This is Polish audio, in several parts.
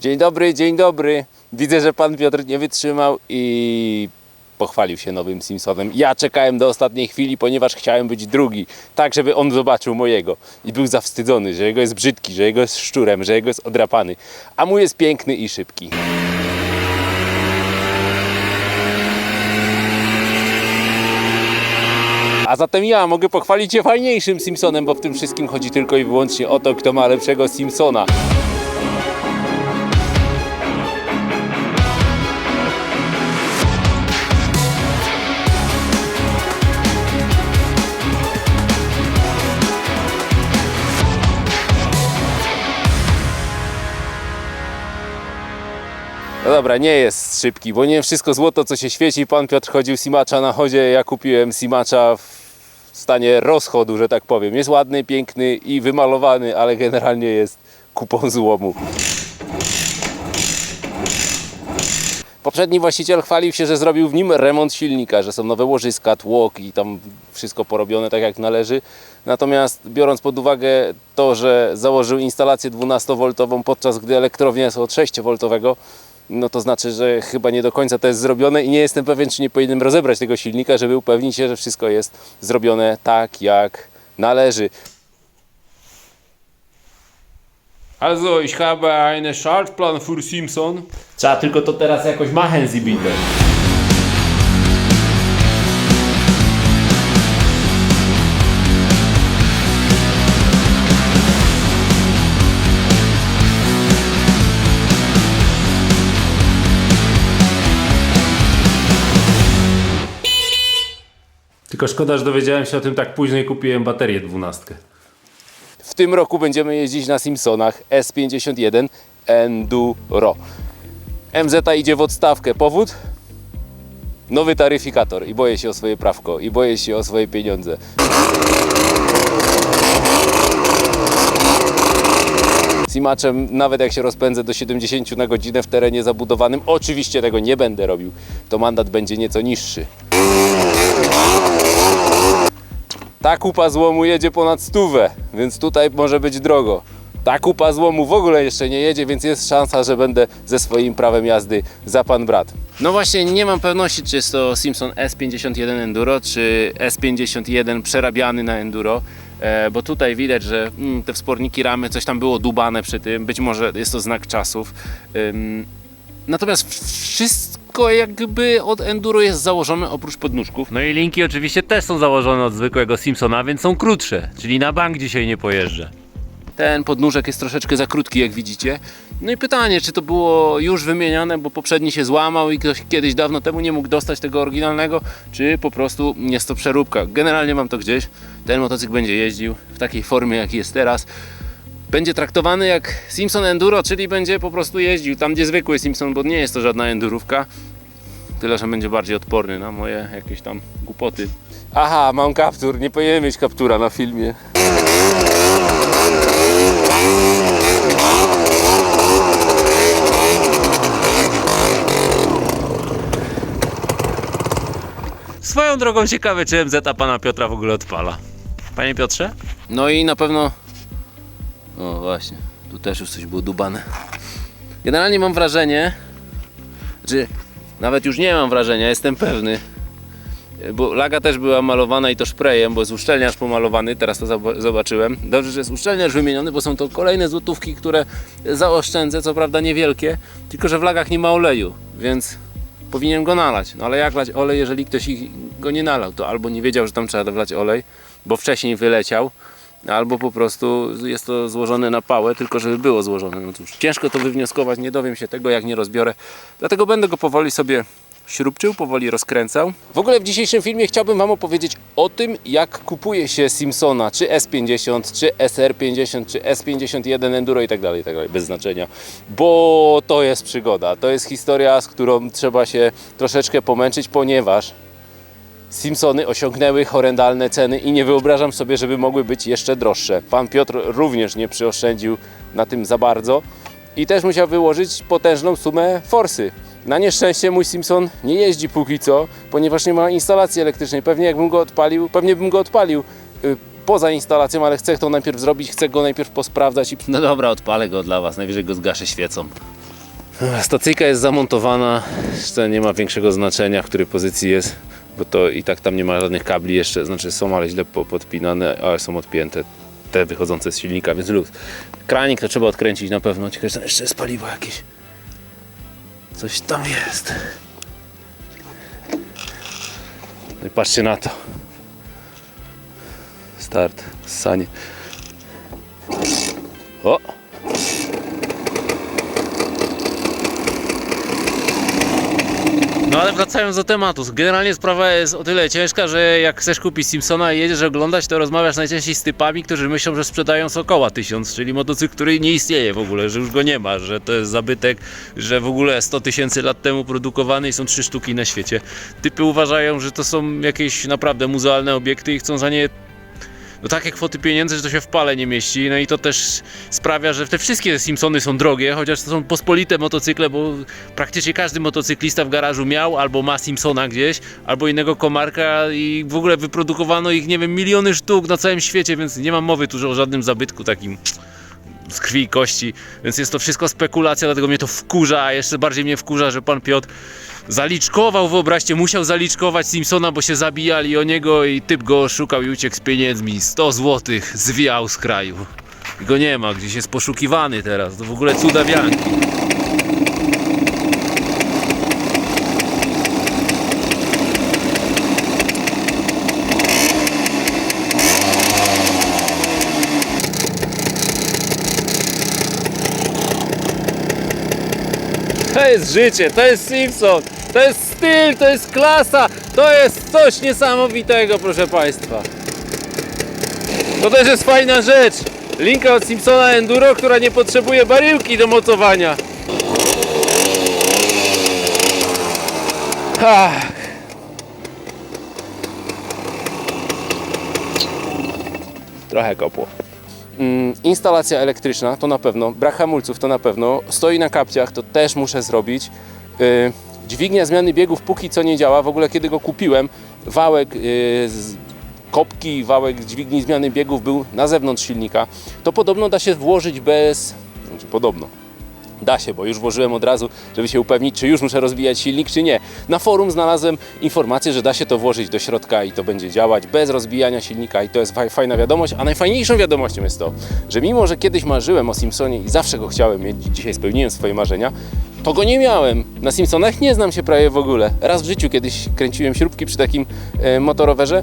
Dzień dobry, dzień dobry. Widzę, że pan Piotr nie wytrzymał i pochwalił się nowym Simpsonem. Ja czekałem do ostatniej chwili, ponieważ chciałem być drugi, tak żeby on zobaczył mojego. I był zawstydzony, że jego jest brzydki, że jego jest szczurem, że jego jest odrapany. A mój jest piękny i szybki. A zatem ja mogę pochwalić się fajniejszym Simpsonem, bo w tym wszystkim chodzi tylko i wyłącznie o to, kto ma lepszego Simpsona. Dobra, nie jest szybki, bo nie wszystko złoto, co się świeci. Pan Piotr chodził Simacza na chodzie, ja kupiłem Simacza w stanie rozchodu, że tak powiem. Jest ładny, piękny i wymalowany, ale generalnie jest kupą złomu. Poprzedni właściciel chwalił się, że zrobił w nim remont silnika, że są nowe łożyska, tłok i tam wszystko porobione tak jak należy. Natomiast biorąc pod uwagę to, że założył instalację 12V, podczas gdy elektrownia jest od 6V, no to znaczy, że chyba nie do końca to jest zrobione i nie jestem pewien, czy nie powinienem rozebrać tego silnika, żeby upewnić się, że wszystko jest zrobione tak, jak należy. Also, ich habe einen Schaltplan für Simpson. Trzeba tylko to teraz jakoś machen, Sie bitte. Tylko szkoda, że dowiedziałem się o tym tak późno i kupiłem baterię dwunastkę. W tym roku będziemy jeździć na Simpsonach S51 Enduro. MZ idzie w odstawkę. Powód? Nowy taryfikator i boję się o swoje prawko i boję się o swoje pieniądze. Simaczem, nawet jak się rozpędzę do 70 na godzinę w terenie zabudowanym, oczywiście tego nie będę robił, to mandat będzie nieco niższy. Ta kupa złomu jedzie ponad stówę, więc tutaj może być drogo. Ta kupa złomu w ogóle jeszcze nie jedzie, więc jest szansa, że będę ze swoim prawem jazdy za pan brat. No właśnie, nie mam pewności, czy jest to Simpson S51 Enduro, czy S51 przerabiany na Enduro. E, bo tutaj widać, że mm, te wsporniki ramy, coś tam było dubane przy tym, być może jest to znak czasów. Natomiast wszystko jakby od Enduro jest założone oprócz podnóżków. No i linki oczywiście też są założone od zwykłego Simpsona, więc są krótsze, czyli na bank dzisiaj nie pojeżdżę. Ten podnóżek jest troszeczkę za krótki, jak widzicie. No i pytanie, czy to było już wymieniane, bo poprzedni się złamał i ktoś kiedyś dawno temu nie mógł dostać tego oryginalnego, czy po prostu jest to przeróbka. Generalnie mam to gdzieś. Ten motocykl będzie jeździł w takiej formie, jaki jest teraz. Będzie traktowany jak Simpson Enduro, czyli będzie po prostu jeździł tam, gdzie zwykły Simpson, bo nie jest to żadna endurówka. Tyle, że będzie bardziej odporny na moje jakieś tam głupoty. Aha, mam kaptur. Nie powinienem mieć kaptura na filmie. Swoją drogą ciekawe, czy MZ pana Piotra w ogóle odpala. Panie Piotrze? No i na pewno. O właśnie, tu też już coś było dubane. Generalnie mam wrażenie, że nawet już nie mam wrażenia, jestem pewny. Bo laga też była malowana i to szprejem, bo jest uszczelniacz pomalowany, teraz to zob- zobaczyłem. Dobrze, że jest uszczelniacz wymieniony, bo są to kolejne złotówki, które zaoszczędzę, co prawda niewielkie, tylko że w lagach nie ma oleju, więc powinien go nalać. No ale jak lać olej, jeżeli ktoś go nie nalał? To albo nie wiedział, że tam trzeba wlać olej, bo wcześniej wyleciał, albo po prostu jest to złożone na pałę, tylko żeby było złożone. No cóż, ciężko to wywnioskować, nie dowiem się tego, jak nie rozbiorę. Dlatego będę go powoli sobie śrubczył, powoli rozkręcał. W ogóle w dzisiejszym filmie chciałbym Wam opowiedzieć o tym, jak kupuje się Simpsona, czy S50, czy SR50, czy S51 Enduro i tak dalej, tak dalej, bez znaczenia. Bo to jest przygoda, to jest historia, z którą trzeba się troszeczkę pomęczyć, ponieważ Simpsony osiągnęły horrendalne ceny i nie wyobrażam sobie, żeby mogły być jeszcze droższe. Pan Piotr również nie przyoszczędził na tym za bardzo i też musiał wyłożyć potężną sumę forsy. Na nieszczęście mój Simpson nie jeździ póki co, ponieważ nie ma instalacji elektrycznej. Pewnie jakbym go odpalił, pewnie bym go odpalił y, poza instalacją, ale chcę to najpierw zrobić, chcę go najpierw posprawdzać i... No dobra, odpalę go dla Was, najwyżej go zgaszę świecą. Stacyjka jest zamontowana, jeszcze nie ma większego znaczenia, w której pozycji jest, bo to i tak tam nie ma żadnych kabli jeszcze, znaczy są, ale źle po- podpinane, ale są odpięte te wychodzące z silnika, więc luz. Kranik to trzeba odkręcić na pewno, ciekawe, tam jeszcze jest paliwo jakieś. Coś tam jest. No i patrzcie na to. Start, sanie. O! No ale wracając do tematu, generalnie sprawa jest o tyle ciężka, że jak chcesz kupić Simpsona i jedziesz oglądać, to rozmawiasz najczęściej z typami, którzy myślą, że sprzedają Sokoła 1000, czyli motocykl, który nie istnieje w ogóle, że już go nie ma, że to jest zabytek, że w ogóle 100 tysięcy lat temu produkowany i są trzy sztuki na świecie. Typy uważają, że to są jakieś naprawdę muzealne obiekty i chcą za nie takie kwoty pieniędzy, że to się w pale nie mieści. No i to też sprawia, że te wszystkie Simpsony są drogie, chociaż to są pospolite motocykle, bo praktycznie każdy motocyklista w garażu miał albo ma Simpsona gdzieś, albo innego komarka i w ogóle wyprodukowano ich, nie wiem, miliony sztuk na całym świecie, więc nie mam mowy tu o żadnym zabytku takim z krwi i kości, więc jest to wszystko spekulacja, dlatego mnie to wkurza, a jeszcze bardziej mnie wkurza, że pan Piotr zaliczkował, wyobraźcie, musiał zaliczkować Simpsona, bo się zabijali o niego i typ go oszukał i uciekł z pieniędzmi, 100 złotych zwiał z kraju. I go nie ma, gdzieś jest poszukiwany teraz, to w ogóle cuda wianki. To jest życie, to jest Simpson, to jest styl, to jest klasa, to jest coś niesamowitego, proszę Państwa. To też jest fajna rzecz. Linka od Simpsona Enduro, która nie potrzebuje baryłki do mocowania. Trochę kopło. Mm, instalacja elektryczna to na pewno, brak hamulców to na pewno, stoi na kapciach to też muszę zrobić. Yy, dźwignia zmiany biegów póki co nie działa, w ogóle kiedy go kupiłem, wałek yy, z kopki, wałek dźwigni zmiany biegów był na zewnątrz silnika. To podobno da się włożyć bez, znaczy podobno, Da się, bo już włożyłem od razu, żeby się upewnić, czy już muszę rozbijać silnik, czy nie. Na forum znalazłem informację, że da się to włożyć do środka i to będzie działać bez rozbijania silnika i to jest faj- fajna wiadomość. A najfajniejszą wiadomością jest to, że mimo, że kiedyś marzyłem o Simpsonie i zawsze go chciałem mieć, dzisiaj spełniłem swoje marzenia, to go nie miałem. Na Simpsonach nie znam się prawie w ogóle. Raz w życiu kiedyś kręciłem śrubki przy takim e, motorowerze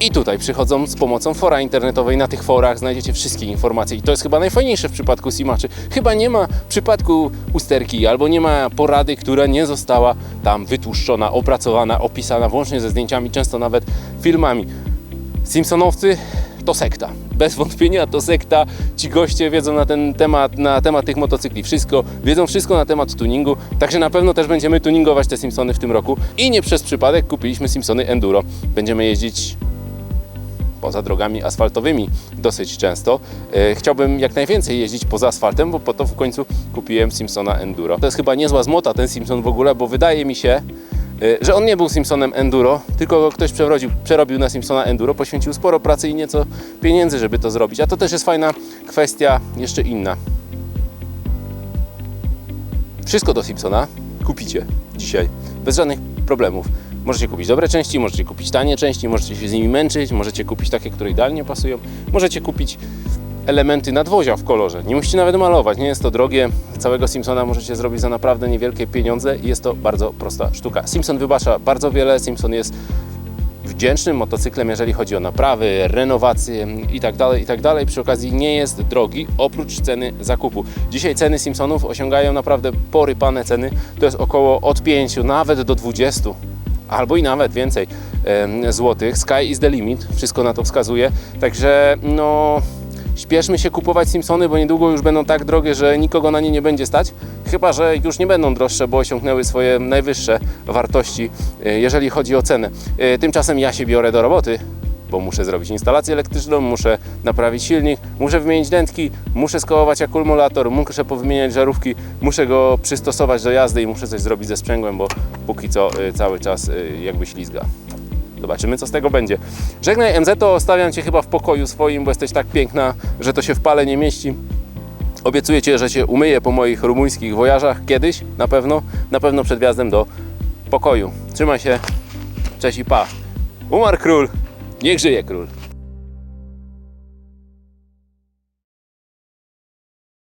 i tutaj przychodzą z pomocą fora internetowej. Na tych forach znajdziecie wszystkie informacje i to jest chyba najfajniejsze w przypadku Simaczy. Chyba nie ma przypadku usterki albo nie ma porady, która nie została tam wytłuszczona, opracowana, opisana, włącznie ze zdjęciami, często nawet filmami. Simpsonowcy to sekta. Bez wątpienia to sekta. Ci goście wiedzą na ten temat, na temat tych motocykli wszystko, wiedzą wszystko na temat tuningu, także na pewno też będziemy tuningować te Simpsony w tym roku i nie przez przypadek kupiliśmy Simpsony Enduro. Będziemy jeździć poza drogami asfaltowymi dosyć często. E, Chciałbym jak najwięcej jeździć poza asfaltem, bo po to w końcu kupiłem Simpsona Enduro. To jest chyba niezła zmota ten Simpson w ogóle, bo wydaje mi się, e, że on nie był Simpsonem Enduro, tylko ktoś przerobił, przerobił na Simpsona Enduro, poświęcił sporo pracy i nieco pieniędzy, żeby to zrobić. A to też jest fajna kwestia jeszcze inna. Wszystko do Simpsona kupicie dzisiaj, bez żadnych problemów. Możecie kupić dobre części, możecie kupić tanie części, możecie się z nimi męczyć, możecie kupić takie, które idealnie pasują, możecie kupić elementy nadwozia w kolorze. Nie musicie nawet malować, nie jest to drogie. Całego Simpsona możecie zrobić za naprawdę niewielkie pieniądze i jest to bardzo prosta sztuka. Simpson wybacza bardzo wiele, Simpson jest wdzięcznym motocyklem, jeżeli chodzi o naprawy, renowacje i tak dalej, i tak. Przy okazji nie jest drogi, oprócz ceny zakupu. Dzisiaj ceny Simpsonów osiągają naprawdę porypane ceny. To jest około od 5 nawet do 20 albo i nawet więcej złotych. Sky is the limit, wszystko na to wskazuje. Także no śpieszmy się kupować Simpsony, bo niedługo już będą tak drogie, że nikogo na nie nie będzie stać. Chyba, że już nie będą droższe, bo osiągnęły swoje najwyższe wartości, e, jeżeli chodzi o cenę. E, Tymczasem ja się biorę do roboty, bo muszę zrobić instalację elektryczną, muszę naprawić silnik, muszę wymienić dętki, muszę skołować akumulator, muszę powymieniać żarówki, muszę go przystosować do jazdy i muszę coś zrobić ze sprzęgłem, bo póki co e, cały czas e, jakby ślizga. Zobaczymy, co z tego będzie. Żegnaj MZ, to stawiam Cię chyba w pokoju swoim, bo jesteś tak piękna, że to się w pale nie mieści. Obiecuję Ci, że się umyję po moich rumuńskich wojażach kiedyś, na pewno, na pewno przed wjazdem do pokoju. Trzymaj się, cześć i pa. Umarł król, niech żyje król.